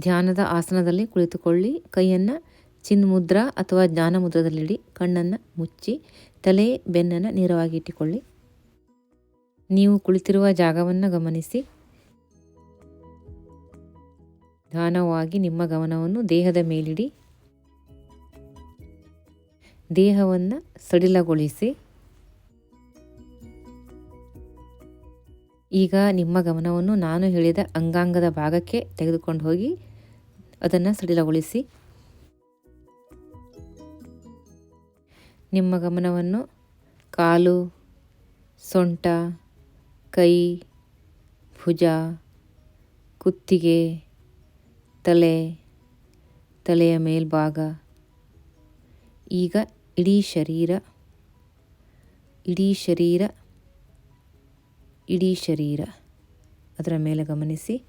ಧ್ಯಾನದ ಆಸನದಲ್ಲಿ ಕುಳಿತುಕೊಳ್ಳಿ. ಕೈಯನ್ನು ಚಿನ್ಮುದ್ರ ಅಥವಾ ಜ್ಞಾನ ಮುದ್ರದಲ್ಲಿಡಿ ಕಣ್ಣನ್ನು ಮುಚ್ಚಿ, ತಲೆ, ಬೆನ್ನನ್ನು ನೇರವಾಗಿ ಇಟ್ಟುಕೊಳ್ಳಿ. ನೀವು ಕುಳಿತಿರುವ ಜಾಗವನ್ನು ಗಮನಿಸಿ. ಧ್ಯಾನವಾಗಿ ನಿಮ್ಮ ಗಮನವನ್ನು ದೇಹದ ಮೇಲಿಡಿ. ದೇಹವನ್ನು ಸಡಿಲಗೊಳಿಸಿ. ಈಗ ನಿಮ್ಮ ಗಮನವನ್ನು ನಾನು ಹೇಳಿದ ಅಂಗಾಂಗದ ಭಾಗಕ್ಕೆ ತೆಗೆದುಕೊಂಡು ಹೋಗಿ ಅದನ್ನು ಸಡಿಲಗೊಳಿಸಿ. ನಿಮ್ಮ ಗಮನವನ್ನು ಕಾಲು, ಸೊಂಟ, ಕೈ, ಭುಜ, ಕುತ್ತಿಗೆ, ತಲೆ, ತಲೆಯ ಮೇಲ್ಭಾಗ, ಈಗ ಇಡೀ ಶರೀರ ಇಡೀ ಶರೀರ ಇಡೀ ಶರೀರ. ಅದರ ಮೇಲೆ ಗಮನಿಸಿ.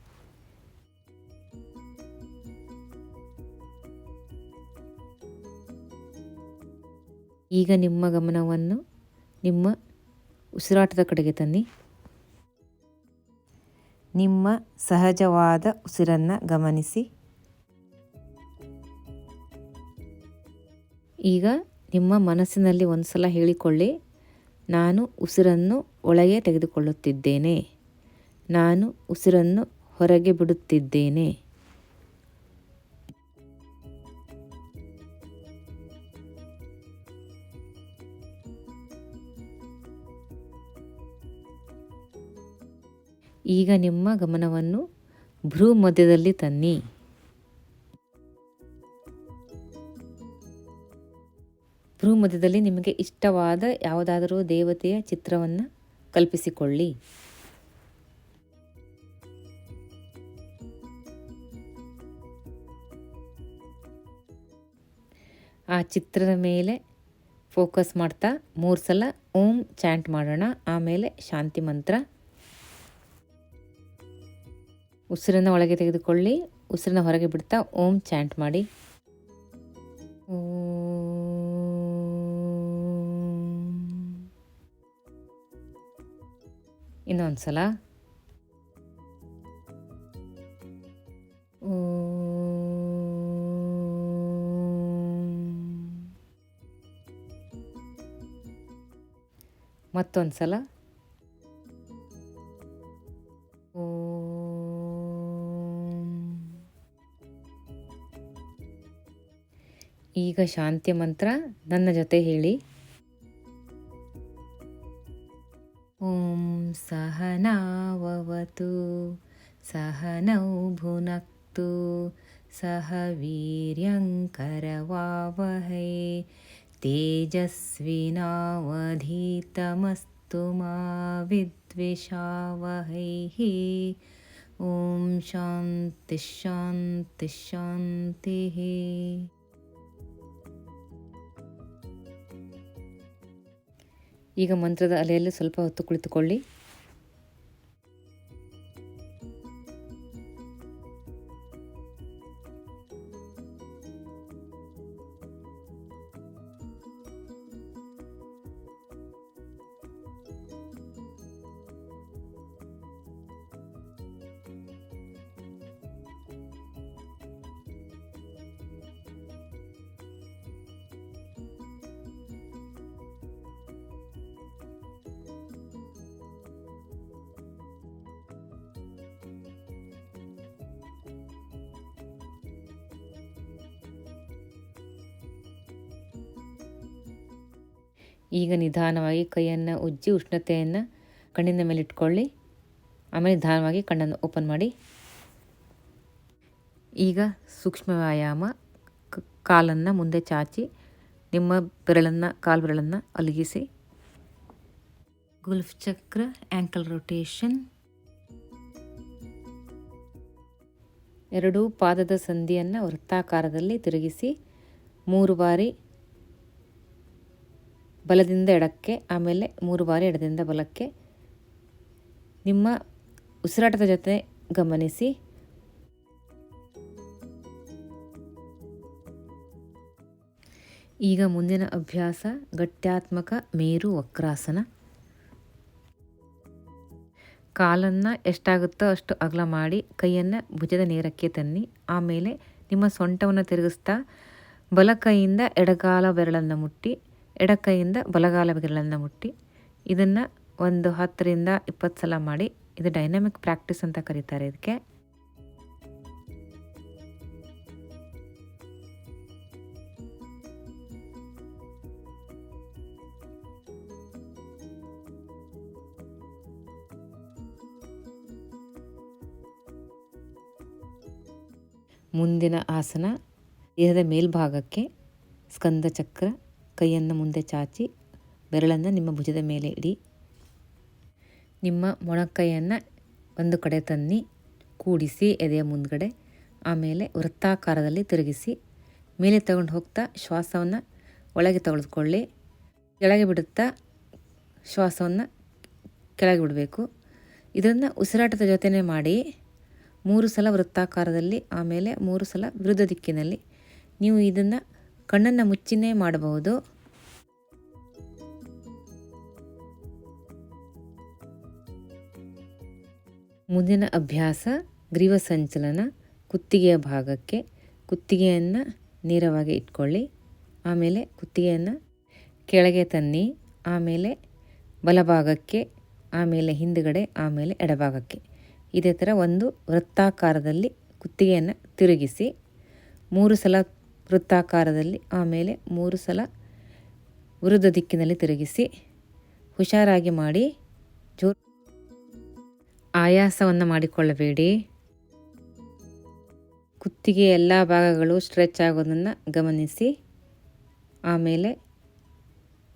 ಈಗ ನಿಮ್ಮ ಗಮನವನ್ನು ನಿಮ್ಮ ಉಸಿರಾಟದ ಕಡೆಗೆ ತನ್ನಿ. ನಿಮ್ಮ ಸಹಜವಾದ ಉಸಿರನ್ನು ಗಮನಿಸಿ. ಈಗ ನಿಮ್ಮ ಮನಸ್ಸಿನಲ್ಲಿ ಒಂದು ಸಲ ಹೇಳಿಕೊಳ್ಳಿ, ನಾನು ಉಸಿರನ್ನು ಒಳಗೆ ತೆಗೆದುಕೊಳ್ಳುತ್ತಿದ್ದೇನೆ. ನಾನು ಉಸಿರನ್ನು ಹೊರಗೆ ಬಿಡುತ್ತಿದ್ದೇನೆ. ಈಗ ನಿಮ್ಮ ಗಮನವನ್ನು ಭ್ರೂ ಮಧ್ಯದಲ್ಲಿ ತನ್ನಿ. ಭ್ರೂ ಮಧ್ಯದಲ್ಲಿ ನಿಮಗೆ ಇಷ್ಟವಾದ ಯಾವುದಾದರೂ ದೇವತೆಯ ಚಿತ್ರವನ್ನು ಕಲ್ಪಿಸಿಕೊಳ್ಳಿ. ಆ ಚಿತ್ರದ ಮೇಲೆ ಫೋಕಸ್ ಮಾಡ್ತಾ ಮೂರು ಸಲ ಓಂ ಚಾಂಟ್ ಮಾಡೋಣ. ಆಮೇಲೆ ಶಾಂತಿ ಮಂತ್ರ. ಉಸಿರನ್ನು ಒಳಗೆ ತೆಗೆದುಕೊಳ್ಳಿ. ಉಸಿರನ್ನ ಹೊರಗೆ ಬಿಡ್ತಾ ಓಂ ಚಾಂಟ್ ಮಾಡಿ. ಇನ್ನೊಂದು ಸಲ ಮತ್ತೊಂದು ಸಲ ಈಗ ಶಾಂತಿ ಮಂತ್ರ ನನ್ನ ಜೊತೆ ಹೇಳಿ. ಸಹನೌ ಭುನಕ್ತು ಸಹ ವೀರ್ಯಂಕರವಾವಹೈ तेजस्विनावधीतमस्तु मा विद्विषावहैः ॐ शान्तिश्शान्तिश्शान्तिः ಈಗ ಮಂತ್ರದ ಅಲೆಯಲ್ಲಿ ಸ್ವಲ್ಪ ಹೊತ್ತು ಕುಳಿತುಕೊಳ್ಳಿ ಈಗ ನಿಧಾನವಾಗಿ ಕೈಯನ್ನು ಉಜ್ಜಿ ಉಷ್ಣತೆಯನ್ನು ಕಣ್ಣಿನ ಮೇಲೆ ಇಟ್ಕೊಳ್ಳಿ ಆಮೇಲೆ ನಿಧಾನವಾಗಿ ಕಣ್ಣನ್ನು ಓಪನ್ ಮಾಡಿ. ಈಗ ಸೂಕ್ಷ್ಮ ವ್ಯಾಯಾಮ ಕಾಲನ್ನು ಮುಂದೆ ಚಾಚಿ, ನಿಮ್ಮ ಬೆರಳನ್ನು, ಕಾಲು ಬೆರಳನ್ನು ಅಲಗಿಸಿ. ಗುಲ್ಫ್ ಚಕ್ರ ಆ್ಯಂಕಲ್ ರೊಟೇಷನ್ ಎರಡೂ ಪಾದದ ಸಂಧಿಯನ್ನು ವೃತ್ತಾಕಾರದಲ್ಲಿ ತಿರುಗಿಸಿ, ಮೂರು ಬಾರಿ ಬಲದಿಂದ ಎಡಕ್ಕೆ, ಆಮೇಲೆ ಮೂರು ಬಾರಿ ಎಡದಿಂದ ಬಲಕ್ಕೆ. ನಿಮ್ಮ ಉಸಿರಾಟದ ಜೊತೆ ಗಮನಿಸಿ. ಈಗ ಮುಂದಿನ ಅಭ್ಯಾಸ ಗಟ್ಯಾತ್ಮಕ ಮೇರು ವಕ್ರಾಸನ. ಕಾಲನ್ನು ಎಷ್ಟಾಗುತ್ತೋ ಅಷ್ಟು ಅಗಲ ಮಾಡಿ, ಕೈಯನ್ನು ಭುಜದ ನೇರಕ್ಕೆ ತನ್ನಿ, ಆಮೇಲೆ ನಿಮ್ಮ ಸೊಂಟವನ್ನು ತಿರುಗಿಸ್ತಾ, ಬಲ ಕೈಯಿಂದ ಎಡಗಾಲ ಬೆರಳನ್ನು ಮುಟ್ಟಿ ಎಡ ಕೈಯಿಂದ ಬಲಗಾಲ ಬೆರಳನ್ನು ಮುಟ್ಟಿ, ಇದನ್ನು ಒಂದು ಹತ್ತರಿಂದ ಇಪ್ಪತ್ತು ಸಲ ಮಾಡಿ, ಇದು ಡೈನಾಮಿಕ್ ಪ್ರಾಕ್ಟೀಸ್ ಅಂತ ಕರೀತಾರೆ ಇದಕ್ಕೆ. ಮುಂದಿನ ಆಸನ, ದೇಹದ ಮೇಲ್ಭಾಗಕ್ಕೆ ಸ್ಕಂದ ಚಕ್ರ. ಕೈಯನ್ನು ಮುಂದೆ ಚಾಚಿ, ಬೆರಳನ್ನು ನಿಮ್ಮ ಭುಜದ ಮೇಲೆ ಇಡಿ. ನಿಮ್ಮ ಮೊಣಕೈಯನ್ನು ಒಂದು ಕಡೆ ತನ್ನಿ, ಕೂಡಿಸಿ ಎದೆಯ ಮುಂದ್ಗಡೆ, ಆಮೇಲೆ ವೃತ್ತಾಕಾರದಲ್ಲಿ ತಿರುಗಿಸಿ, ಮೇಲೆ ತಗೊಂಡು ಹೋಗ್ತಾ ಶ್ವಾಸವನ್ನು ಒಳಗೆ ತೊಳೆದುಕೊಳ್ಳಿ ಕೆಳಗೆ ಬಿಡುತ್ತಾ ಶ್ವಾಸವನ್ನು ಕೆಳಗೆ ಬಿಡಬೇಕು. ಇದನ್ನು ಉಸಿರಾಟದ ಜೊತೆನೇ ಮಾಡಿ, ಮೂರು ಸಲ ವೃತ್ತಾಕಾರದಲ್ಲಿ, ಆಮೇಲೆ ಮೂರು ಸಲ ವಿರುದ್ಧ ದಿಕ್ಕಿನಲ್ಲಿ. ನೀವು ಇದನ್ನು ಕಣ್ಣನ್ನು ಮುಚ್ಚಿನೇ ಮಾಡಬಹುದು. ಮುಂದಿನ ಅಭ್ಯಾಸ, ಗ್ರೀವ ಸಂಚಲನ, ಕುತ್ತಿಗೆಯ ಭಾಗಕ್ಕೆ ಕುತ್ತಿಗೆಯನ್ನು ನೇರವಾಗಿ ಇಟ್ಕೊಳ್ಳಿ. ಆಮೇಲೆ ಕುತ್ತಿಗೆಯನ್ನು ಕೆಳಗೆ ತನ್ನಿ, ಆಮೇಲೆ ಬಲಭಾಗಕ್ಕೆ, ಆಮೇಲೆ ಹಿಂದುಗಡೆ, ಆಮೇಲೆ ಎಡಭಾಗಕ್ಕೆ. ಇದೇ ಥರ ಒಂದು ವೃತ್ತಾಕಾರದಲ್ಲಿ ಕುತ್ತಿಗೆಯನ್ನು ತಿರುಗಿಸಿ, ಮೂರು ಸಲ ವೃತ್ತಾಕಾರದಲ್ಲಿ ಆಮೇಲೆ ಮೂರು ಸಲ ವಿರುದ್ಧ ದಿಕ್ಕಿನಲ್ಲಿ ತಿರುಗಿಸಿ ಹುಷಾರಾಗಿ ಮಾಡಿ ಜೋ ಆಯಾಸವನ್ನು ಮಾಡಿಕೊಳ್ಳಬೇಡಿ. ಕುತ್ತಿಗೆ ಎಲ್ಲ ಭಾಗಗಳು ಸ್ಟ್ರೆಚ್ ಆಗೋದನ್ನು ಗಮನಿಸಿ. ಆಮೇಲೆ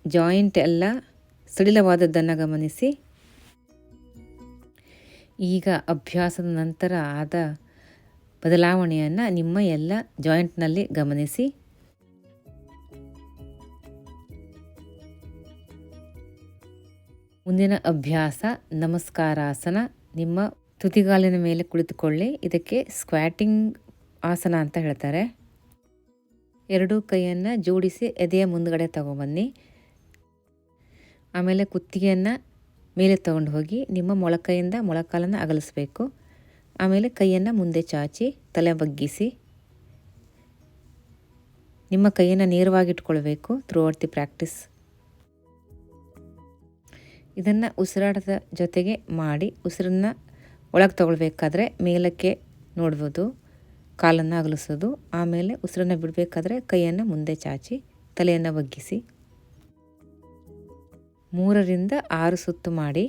ಜಾಯಿಂಟ್ ಎಲ್ಲ ಸಡಿಲವಾದದ್ದನ್ನು ಗಮನಿಸಿ. ಈಗ ಅಭ್ಯಾಸದ ನಂತರ ಆದ ಬದಲಾವಣೆಯನ್ನು ನಿಮ್ಮ ಎಲ್ಲ ಜಾಯಿಂಟ್ನಲ್ಲಿ ಗಮನಿಸಿ. ಮುಂದಿನ ಅಭ್ಯಾಸ ನಮಸ್ಕಾರಾಸನ. ನಿಮ್ಮ ತುದಿಗಾಲಿನ ಮೇಲೆ ಕುಳಿತುಕೊಳ್ಳಿ. ಇದಕ್ಕೆ ಸ್ಕ್ವಾಟಿಂಗ್ ಆಸನ ಅಂತ ಹೇಳ್ತಾರೆ. ಎರಡೂ ಕೈಯನ್ನು ಜೋಡಿಸಿ ಎದೆಯ ಮುಂದುಗಡೆ ತಗೊಂಬನ್ನಿ. ಆಮೇಲೆ ಕುತ್ತಿಗೆಯನ್ನು ಮೇಲೆ ತಗೊಂಡು ಹೋಗಿ ನಿಮ್ಮ ಮೊಳಕೈಯಿಂದ ಮೊಳಕಾಲನ್ನು ಅಗಲಿಸ್ಬೇಕು. ಆಮೇಲೆ ಕೈಯನ್ನು ಮುಂದೆ ಚಾಚಿ, ತಲೆ ಬಗ್ಗಿಸಿ. ನಿಮ್ಮ ಕೈಯನ್ನು ನೇರವಾಗಿಟ್ಕೊಳ್ಬೇಕು ಥ್ರೂ ಔಟ್ ದಿ ಪ್ರಾಕ್ಟೀಸ್ ಇದನ್ನು ಉಸಿರಾಟದ ಜೊತೆಗೆ ಮಾಡಿ ಉಸಿರನ್ನು ಒಳಗೆ ತಗೊಳ್ಬೇಕಾದ್ರೆ ಮೇಲಕ್ಕೆ ನೋಡ್ಬೋದು, ಕಾಲನ್ನು ಅಗಲಿಸೋದು, ಆಮೇಲೆ ಉಸಿರನ್ನು ಬಿಡಬೇಕಾದ್ರೆ ಕೈಯನ್ನು ಮುಂದೆ ಚಾಚಿ, ತಲೆಯನ್ನು ಬಗ್ಗಿಸಿ. ಮೂರರಿಂದ ಆರು ಸುತ್ತು ಮಾಡಿ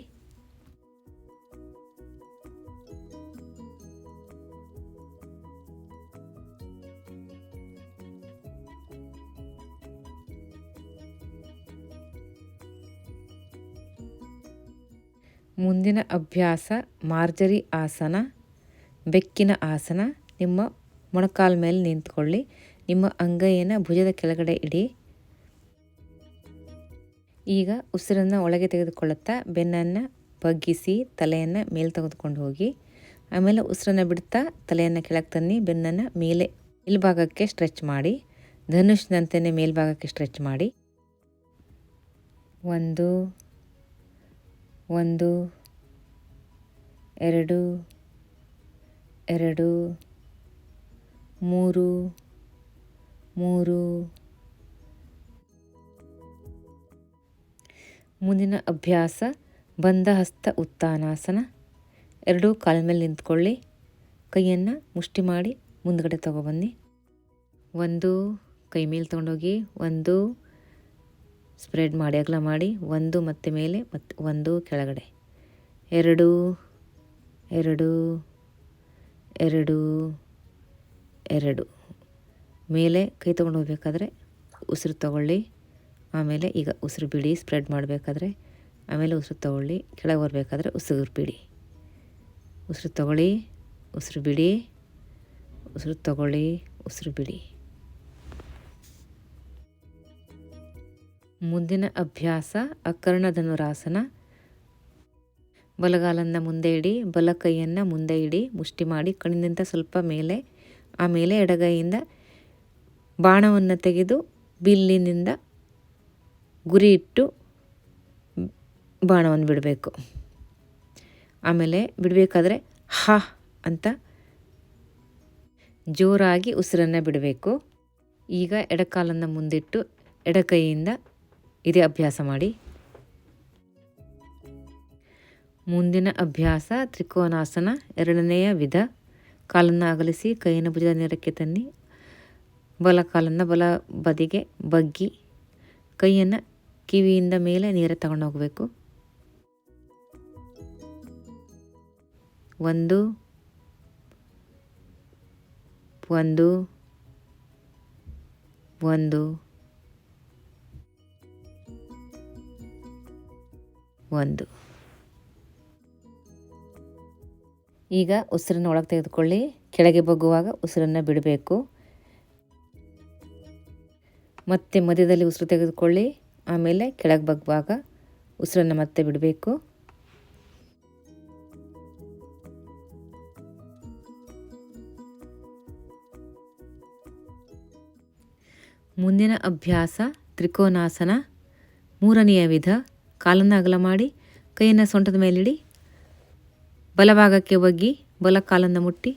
ಮುಂದಿನ ಅಭ್ಯಾಸ ಮಾರ್ಜರಿ ಆಸನ, ಬೆಕ್ಕಿನ ಆಸನ. ನಿಮ್ಮ ಮೊಣಕಾಲ ಮೇಲೆ ನಿಂತ್ಕೊಳ್ಳಿ. ನಿಮ್ಮ ಅಂಗೈಯನ್ನು ಭುಜದ ಕೆಳಗಡೆ ಇಡಿ. ಈಗ ಉಸಿರನ್ನು ಒಳಗೆ ತೆಗೆದುಕೊಳ್ಳುತ್ತಾ ಬೆನ್ನನ್ನು ಬಗ್ಗಿಸಿ ತಲೆಯನ್ನು ಮೇಲೆ ತೆಗೆದುಕೊಂಡು ಹೋಗಿ. ಆಮೇಲೆ ಉಸಿರನ್ನು ಬಿಡ್ತಾ ತಲೆಯನ್ನು ಕೆಳಗೆ ತನ್ನಿ ಬೆನ್ನನ್ನು ಮೇಲೆ ಮೇಲ್ಭಾಗಕ್ಕೆ ಸ್ಟ್ರೆಚ್ ಮಾಡಿ. ಧನುಷ್ನಂತೆಯೇ ಮೇಲ್ಭಾಗಕ್ಕೆ ಸ್ಟ್ರೆಚ್ ಮಾಡಿ. ಒಂದು ಒಂದು, ಎರಡು ಎರಡು, ಮೂರು ಮೂರು. ಮುಂದಿನ ಅಭ್ಯಾಸ ಬಂದ ಹಸ್ತ ಉತ್ತಾನಾಸನ. ಎರಡೂ ಕಾಲ ಮೇಲೆ ನಿಂತ್ಕೊಳ್ಳಿ. ಕೈಯನ್ನು ಮುಷ್ಟಿ ಮಾಡಿ ಮುಂದ್ಗಡೆ ತಗೊಬನ್ನಿ ಒಂದು, ಕೈ ಮೇಲೆ ತೊಗೊಂಡೋಗಿ. ಒಂದು ಸ್ಪ್ರೆಡ್ ಮಾಡಿ, ಅಗಲ ಮಾಡಿ, ಒಂದು ಮತ್ತೆ ಮೇಲೆ ಮತ್ತು ಒಂದು ಕೆಳಗಡೆ. ಎರಡು ಎರಡು ಎರಡು ಎರಡು. ಮೇಲೆ ಕೈ ತೊಗೊಂಡು ಹೋಗ್ಬೇಕಾದ್ರೆ ಉಸಿರು ತಗೊಳ್ಳಿ. ಆಮೇಲೆ ಈಗ ಉಸಿರು ಬಿಡಿ, ಸ್ಪ್ರೆಡ್ ಮಾಡಬೇಕಾದ್ರೆ ಆಮೇಲೆ ಉಸಿರು ತಗೊಳ್ಳಿ. ಕೆಳಗೆ ಬರಬೇಕಾದ್ರೆ ಉಸಿರು ಬಿಡಿ. ಉಸಿರು ತಗೊಳ್ಳಿ, ಉಸಿರು ಬಿಡಿ, ಉಸಿರು ತಗೊಳ್ಳಿ, ಉಸಿರು ಬಿಡಿ. ಮುಂದಿನ ಅಭ್ಯಾಸ ಅಕರ್ಣಧನುರಾಸನ. ಬಲಗಾಲನ್ನು ಮುಂದೆ ಇಡಿ ಬಲ ಕೈಯನ್ನು ಮುಂದೆ ಇಡಿ, ಮುಷ್ಟಿ ಮಾಡಿ ಕಣ್ಣಿಂದ ಸ್ವಲ್ಪ ಮೇಲೆ ಆಮೇಲೆ ಎಡಗೈಯಿಂದ ಬಾಣವನ್ನು ತೆಗೆದು ಬಿಲ್ಲಿನಿಂದ ಗುರಿ ಇಟ್ಟು ಬಾಣವನ್ನು ಬಿಡಬೇಕು. ಆಮೇಲೆ ಬಿಡಬೇಕಾದ್ರೆ ಹ ಅಂತ ಜೋರಾಗಿ ಉಸಿರನ್ನು ಬಿಡಬೇಕು. ಈಗ ಎಡಕಾಲನ್ನು ಮುಂದಿಟ್ಟು ಎಡಕೈಯಿಂದ ಇದೇ ಅಭ್ಯಾಸ ಮಾಡಿ. ಮುಂದಿನ ಅಭ್ಯಾಸ ತ್ರಿಕೋನಾಸನ ಎರಡನೆಯ ವಿಧ. ಕಾಲನ್ನು ಅಗಲಿಸಿ ಕೈಯನ್ನು ಭುಜದ ನೇರಕ್ಕೆ ತನ್ನಿ. ಬಲ ಕಾಲನ್ನು ಬಲ ಬದಿಗೆ ಬಗ್ಗಿ. ಕೈಯನ್ನು ಕಿವಿಯಿಂದ ಮೇಲೆ ನೀರ ತಗೊಂಡು ಹೋಗಬೇಕು. ಒಂದು ಒಂದು ಒಂದು. ಒಂದು. ಈಗ ಉಸಿರನ್ನು ಒಳಗೆ ತೆಗೆದುಕೊಳ್ಳಿ. ಕೆಳಗೆ ಬಗ್ಗುವಾಗ ಉಸಿರನ್ನು ಬಿಡಬೇಕು. ಮತ್ತೆ ಮಧ್ಯದಲ್ಲಿ ಉಸಿರು ತೆಗೆದುಕೊಳ್ಳಿ. ಆಮೇಲೆ ಕೆಳಗೆ ಬಗ್ಗುವಾಗ ಉಸಿರನ್ನು ಮತ್ತೆ ಬಿಡಬೇಕು. ಮುಂದಿನ ಅಭ್ಯಾಸ ತ್ರಿಕೋನಾಸನ ಮೂರನೆಯ ವಿಧ ಕಾಲನ್ನು ಅಗಲ ಮಾಡಿ, ಕೈಯನ್ನು ಸೊಂಟದ ಮೇಲಿಡಿ, ಬಲಭಾಗಕ್ಕೆ ಬಗ್ಗಿ ಬಲ ಕಾಲನ್ನು ಮುಟ್ಟಿ,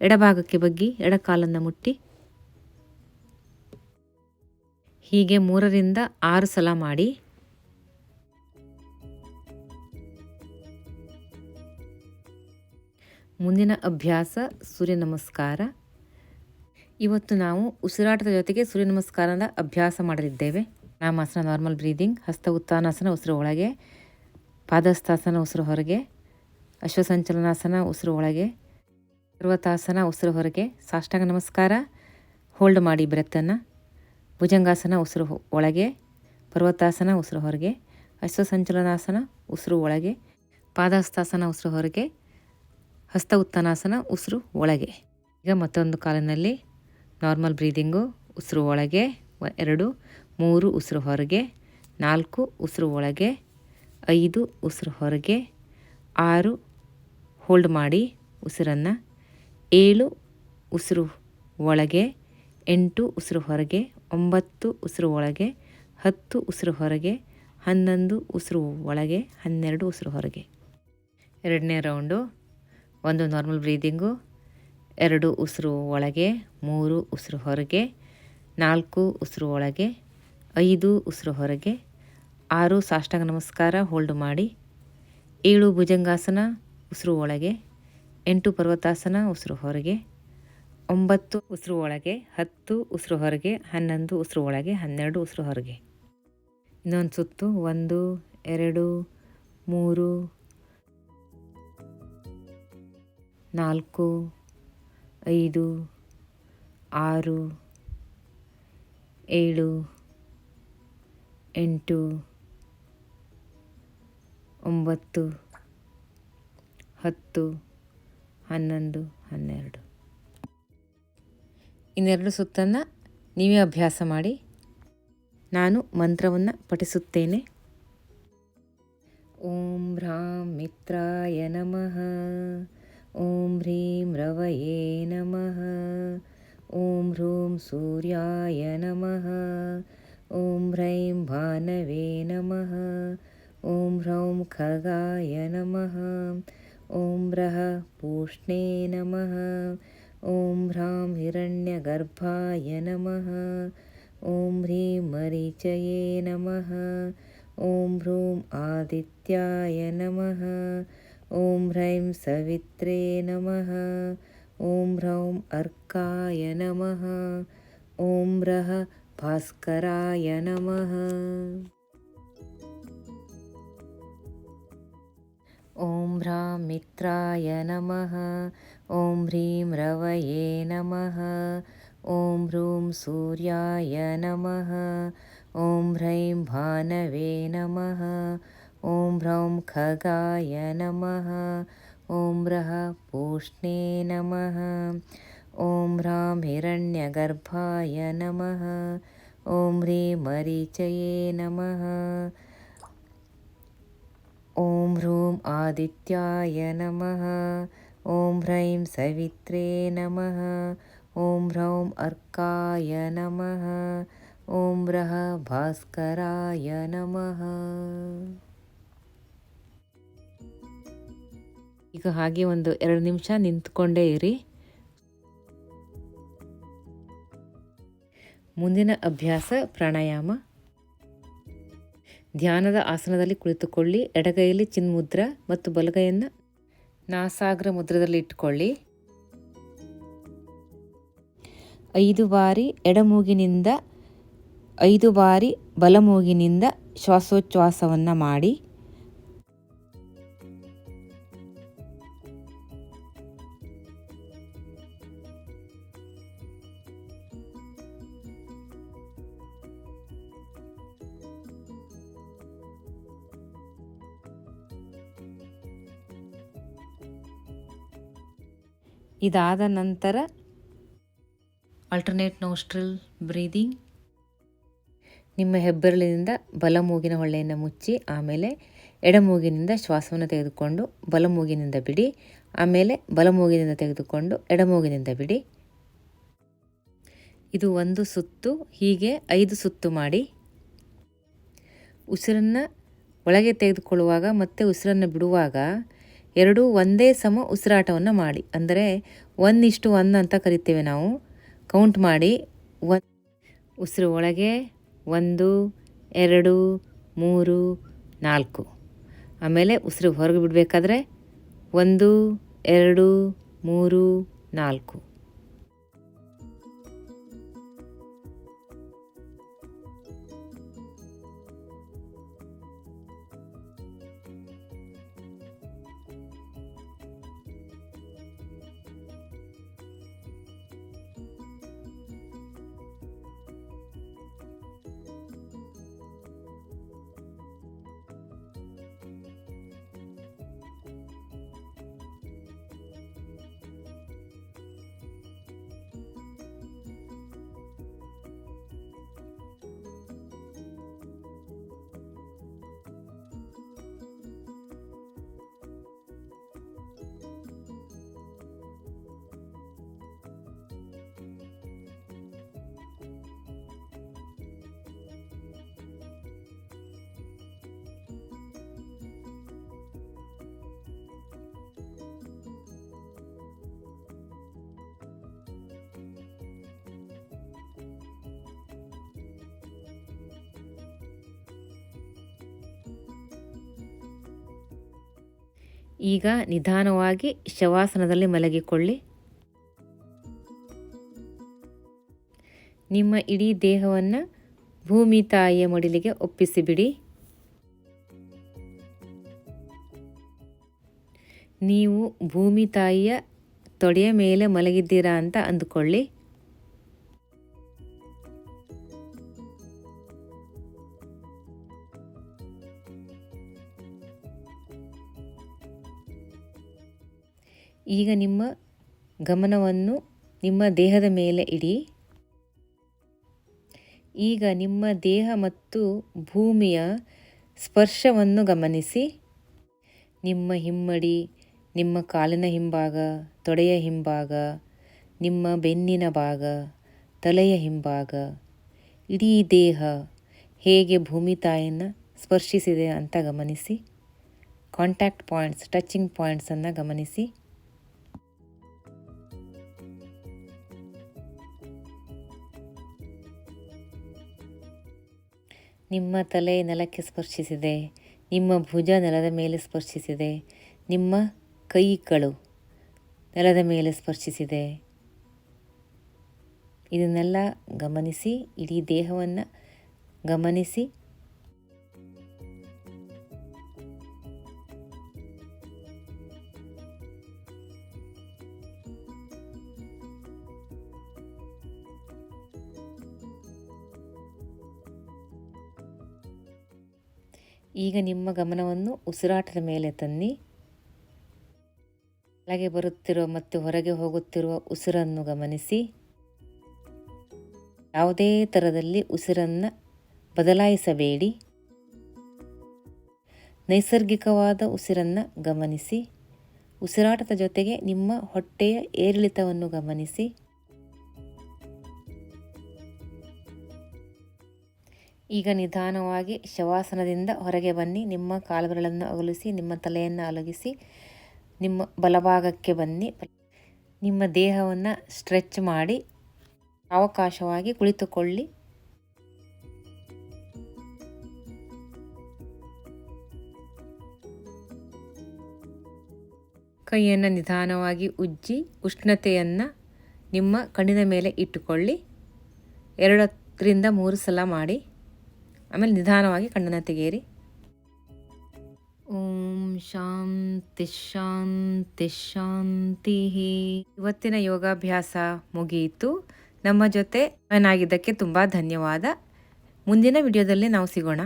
ಎಡಭಾಗಕ್ಕೆ ಬಗ್ಗಿ ಎಡ ಕಾಲನ್ನು ಮುಟ್ಟಿ. ಹೀಗೆ ಮೂರರಿಂದ ಆರು ಸಲ ಮಾಡಿ. ಮುಂದಿನ ಅಭ್ಯಾಸ ಸೂರ್ಯ ನಮಸ್ಕಾರ. ಇವತ್ತು ನಾವು ಉಸಿರಾಟದ ಜೊತೆಗೆ ಸೂರ್ಯ ನಮಸ್ಕಾರದ ಅಭ್ಯಾಸ ಮಾಡಲಿದ್ದೇವೆ. ನಾಮಾಸನ ನಾರ್ಮಲ್ ಬ್ರೀದಿಂಗ್ ಹಸ್ತ ಉತ್ಥಾನಾಸನ ಉಸಿರು ಒಳಗೆ, ಪಾದಸ್ಥಾಸನ, ಉಸಿರು ಹೊರಗೆ, ಅಶ್ವಸಂಚಲನಾಸನ, ಉಸಿರು ಒಳಗೆ, ಪರ್ವತಾಸನ, ಉಸಿರು ಹೊರಗೆ, ಸಾಷ್ಟಾಂಗ ನಮಸ್ಕಾರ ಹೋಲ್ಡ್ ಮಾಡಿ ಬ್ರೆತ್ತನ್ನು ಭುಜಂಗಾಸನ, ಉಸಿರು ಒಳಗೆ, ಪರ್ವತಾಸನ, ಉಸಿರು ಹೊರಗೆ, ಅಶ್ವಸಂಚಲನಾಸನ, ಉಸಿರು ಒಳಗೆ ಪಾದಹಸ್ತಾಸನ ಉಸಿರು ಹೊರಗೆ, ಹಸ್ತ ಉತ್ಥಾನಾಸನ ಉಸಿರು ಒಳಗೆ. ಈಗ ಮತ್ತೊಂದು ಕಾಲಿನಲ್ಲಿ ನಾರ್ಮಲ್ ಬ್ರೀದಿಂಗು ಉಸಿರು ಒಳಗೆ ಎರಡು ಮೂರು ಉಸಿರು ಹೊರಗೆ, ನಾಲ್ಕು ಉಸಿರು ಒಳಗೆ, ಐದು ಉಸಿರು ಹೊರಗೆ, ಆರು ಹೋಲ್ಡ್ ಮಾಡಿ ಉಸಿರನ್ನು, ಏಳು ಉಸಿರು ಒಳಗೆ, ಎಂಟು ಉಸಿರು ಹೊರಗೆ, ಒಂಬತ್ತು ಉಸಿರು ಒಳಗೆ, ಹತ್ತು ಉಸಿರು ಹೊರಗೆ, ಹನ್ನೊಂದು ಉಸಿರು ಒಳಗೆ, ಹನ್ನೆರಡು ಉಸಿರು ಹೊರಗೆ. ಎರಡನೇ ರೌಂಡು ಒಂದು ನಾರ್ಮಲ್ ಬ್ರೀದಿಂಗು ಎರಡು ಉಸಿರು ಒಳಗೆ, ಮೂರು ಉಸಿರು ಹೊರಗೆ, ನಾಲ್ಕು ಉಸಿರು ಒಳಗೆ ಐದು ಉಸಿರು ಹೊರಗೆ ಆರು ಸಾಷ್ಟಾಂಗ ನಮಸ್ಕಾರ ಹೋಲ್ಡ್ ಮಾಡಿ ಏಳು ಭುಜಂಗಾಸನ ಉಸಿರು ಒಳಗೆ ಎಂಟು ಪರ್ವತಾಸನ ಉಸಿರು ಹೊರಗೆ ಒಂಬತ್ತು ಉಸಿರು ಒಳಗೆ ಹತ್ತು ಉಸಿರು ಹೊರಗೆ ಹನ್ನೊಂದು ಉಸಿರು ಒಳಗೆ ಹನ್ನೆರಡು ಉಸಿರು ಹೊರಗೆ. ಇನ್ನೊಂದು ಸುತ್ತು ಒಂದು, ಎರಡು, ಮೂರು, ನಾಲ್ಕು, ಐದು, ಆರು, ಏಳು ಎಂಟು, ಒಂಬತ್ತು, ಹತ್ತು, ಹನ್ನೊಂದು, ಹನ್ನೆರಡು. ಇನ್ನೆರಡು ಸುತ್ತನ್ನು ನೀವೇ ಅಭ್ಯಾಸ ಮಾಡಿ. ನಾನು ಮಂತ್ರವನ್ನು ಪಠಿಸುತ್ತೇನೆ. ಓಂ ಹ್ರಾಂ ಮಿತ್ರಾಯ ನಮಃ. ಓಂ ಹ್ರೀಂ ರವಯೇ ನಮಃ. ಓಂ ಹ್ರೂಂ ಸೂರ್ಯಾಯ ನಮಃ. ॐ ह्रैं भानवे नमः। ॐ ह्रौं खगाय नमः। ॐ भ्रः पूष्णे नमः। ॐ ह्रां हिरण्यगर्भाय नमः। ॐ ह्रीं मरीचये नमः। ॐ ह्रूं आदित्याय नमः। ॐ ह्रैं सवित्रे नमः। ॐ ह्रौं अर्काय नमः। ॐ ह्रः भास्कराय नमः। ॐ ह्रां मित्राय नमः। ॐ ह्रीं रवये नमः। ॐ ह्रूं सूर्याय नमः। ॐ ह्रैं भानवे नमः। ॐ ह्रौं खगाय नमः। ॐ रः पूष्णे नमः ॐ ह्रां हिरण्यगर्भाय नमः ॐ ह्रीं मरीचये नमः ॐ ह्रूं आदित्याय नमः ॐ ह्रैं सवित्रे नमः ॐ ह्रौं अर्काय नमः ॐ रः भास्कराय नमः ಈಗ ಹಾಗೆ ಒಂದು ಎರಡು ನಿಮಿಷ ನಿಂತ್ಕೊಂಡೇ ಇರಿ ಮುಂದಿನ ಅಭ್ಯಾಸ ಪ್ರಾಣಾಯಾಮ. ಧ್ಯಾನದ ಆಸನದಲ್ಲಿ ಕುಳಿತುಕೊಳ್ಳಿ, ಎಡಗೈಯಲ್ಲಿ ಚಿನ್ಮುದ್ರ ಮತ್ತು ಬಲಗೈಯನ್ನು ನಾಸಾಗ್ರ ಮುದ್ರದಲ್ಲಿ ಇಟ್ಟುಕೊಳ್ಳಿ. ಐದು ಬಾರಿ ಎಡಮೂಗಿನಿಂದ ಐದು ಬಾರಿ ಬಲಮೂಗಿನಿಂದ ಶ್ವಾಸೋಚ್ಛ್ವಾಸವನ್ನು ಮಾಡಿ. ಇದಾದ ನಂತರ ಆಲ್ಟರ್ನೇಟ್ ನೋಸ್ಟ್ರಲ್ ಬ್ರೀದಿಂಗ್ ನಿಮ್ಮ ಹೆಬ್ಬೆರಳಿನಿಂದ ಬಲ ಮೂಗಿನ ಹೊಳ್ಳೆಯನ್ನು ಮುಚ್ಚಿ, ಆಮೇಲೆ ಎಡಮೂಗಿನಿಂದ ಶ್ವಾಸವನ್ನು ತೆಗೆದುಕೊಂಡು ಬಲಮೂಗಿನಿಂದ ಬಿಡಿ, ಆಮೇಲೆ ಬಲಮೂಗಿನಿಂದ ತೆಗೆದುಕೊಂಡು ಎಡಮೂಗಿನಿಂದ ಬಿಡಿ. ಇದು ಒಂದು ಸುತ್ತು, ಹೀಗೆ ಐದು ಸುತ್ತು ಮಾಡಿ. ಉಸಿರನ್ನು ಒಳಗೆ ತೆಗೆದುಕೊಳ್ಳುವಾಗ ಮತ್ತು ಉಸಿರನ್ನು ಬಿಡುವಾಗ ಎರಡೂ ಒಂದೇ ಸಮ ಉಸಿರಾಟವನ್ನು ಮಾಡಿ. ಅಂದರೆ ಒನ್ ಇಷ್ಟು ಒನ್ ಅಂತ ಕರಿತೇವೆ ನಾವು. ಕೌಂಟ್ ಮಾಡಿ ಒನ್ ಉಸಿರು ಒಳಗೆ ಒಂದು, ಎರಡು, ಮೂರು, ನಾಲ್ಕು. ಆಮೇಲೆ ಉಸಿರು ಹೊರಗೆ ಬಿಡಬೇಕಾದ್ರೆ ಒಂದು, ಎರಡು, ಮೂರು, ನಾಲ್ಕು. ಈಗ ನಿಧಾನವಾಗಿ ಶವಾಸನದಲ್ಲಿ ಮಲಗಿಕೊಳ್ಳಿ. ನಿಮ್ಮ ಇಡೀ ದೇಹವನ್ನು ಭೂಮಿ ತಾಯಿಯ ಮಡಿಲಿಗೆ ಒಪ್ಪಿಸಿಬಿಡಿ. ನೀವು ಭೂಮಿ ತಾಯಿಯ ತೊಡೆಯ ಮೇಲೆ ಮಲಗಿದ್ದೀರಾ ಅಂತ ಅಂದುಕೊಳ್ಳಿ. ಈಗ ನಿಮ್ಮ ಗಮನವನ್ನು ನಿಮ್ಮ ದೇಹದ ಮೇಲೆ ಇಡಿ. ಈಗ ನಿಮ್ಮ ದೇಹ ಮತ್ತು ಭೂಮಿಯ ಸ್ಪರ್ಶವನ್ನು ಗಮನಿಸಿ. ನಿಮ್ಮ ಹಿಮ್ಮಡಿ, ನಿಮ್ಮ ಕಾಲಿನ ಹಿಂಭಾಗ, ತೊಡೆಯ ಹಿಂಭಾಗ, ನಿಮ್ಮ ಬೆನ್ನಿನ ಭಾಗ, ತಲೆಯ ಹಿಂಭಾಗ, ಇಡೀ ದೇಹ ಹೇಗೆ ಭೂಮಿ ತಾಯಿಯನ್ನು ಸ್ಪರ್ಶಿಸಿದೆ ಅಂತ ಗಮನಿಸಿ. ಕಾಂಟ್ಯಾಕ್ಟ್ ಪಾಯಿಂಟ್ಸ್ ಟಚಿಂಗ್ ಪಾಯಿಂಟ್ಸನ್ನು ಗಮನಿಸಿ. ನಿಮ್ಮ ತಲೆ ನೆಲಕ್ಕೆ ಸ್ಪರ್ಶಿಸಿದೆ, ನಿಮ್ಮ ಭುಜ ನೆಲದ ಮೇಲೆ ಸ್ಪರ್ಶಿಸಿದೆ, ನಿಮ್ಮ ಕೈಗಳು ನೆಲದ ಮೇಲೆ ಸ್ಪರ್ಶಿಸಿದೆ. ಇದನ್ನೆಲ್ಲ ಗಮನಿಸಿ, ಇಡೀ ದೇಹವನ್ನು ಗಮನಿಸಿ ಈಗ ನಿಮ್ಮ ಗಮನವನ್ನು ಉಸಿರಾಟದ ಮೇಲೆ ತನ್ನಿ. ಒಳಗೆ ಬರುತ್ತಿರುವ ಮತ್ತು ಹೊರಗೆ ಹೋಗುತ್ತಿರುವ ಉಸಿರನ್ನು ಗಮನಿಸಿ. ಯಾವುದೇ ಥರದಲ್ಲಿ ಉಸಿರನ್ನು ಬದಲಾಯಿಸಬೇಡಿ. ನೈಸರ್ಗಿಕವಾದ ಉಸಿರನ್ನು ಗಮನಿಸಿ. ಉಸಿರಾಟದ ಜೊತೆಗೆ ನಿಮ್ಮ ಹೊಟ್ಟೆಯ ಏರಿಳಿತವನ್ನು ಗಮನಿಸಿ. ಈಗ ನಿಧಾನವಾಗಿ ಶವಾಸನದಿಂದ ಹೊರಗೆ ಬನ್ನಿ. ನಿಮ್ಮ ಕಾಲುಗಳನ್ನು ಅಗಲಿಸಿ, ನಿಮ್ಮ ತಲೆಯನ್ನು ಅಲಗಿಸಿ, ನಿಮ್ಮ ಬಲಭಾಗಕ್ಕೆ ಬನ್ನಿ. ನಿಮ್ಮ ದೇಹವನ್ನು ಸ್ಟ್ರೆಚ್ ಮಾಡಿ ಅವಕಾಶವಾಗಿ ಕುಳಿತುಕೊಳ್ಳಿ. ಕೈಯನ್ನು ನಿಧಾನವಾಗಿ ಉಜ್ಜಿ, ಉಷ್ಣತೆಯನ್ನು ನಿಮ್ಮ ಕಣ್ಣಿನ ಮೇಲೆ ಇಟ್ಟುಕೊಳ್ಳಿ. ಎರಡರಿಂದ ಮೂರು ಸಲ ಮಾಡಿ. ಆಮೇಲೆ ನಿಧಾನವಾಗಿ ಕಣ್ಣನ್ನು ತೆಗೆಯಿರಿ. ಓಂ ಶಾಂತಿ ಶಾಂತಿ ಶಾಂತಿ. ಇವತ್ತಿನ ಯೋಗಾಭ್ಯಾಸ ಮುಗಿಯಿತು. ನಮ್ಮ ಜೊತೆ ಆಗಿದ್ದಕ್ಕೆ ತುಂಬ ಧನ್ಯವಾದ. ಮುಂದಿನ ವಿಡಿಯೋದಲ್ಲಿ ನಾವು ಸಿಗೋಣ.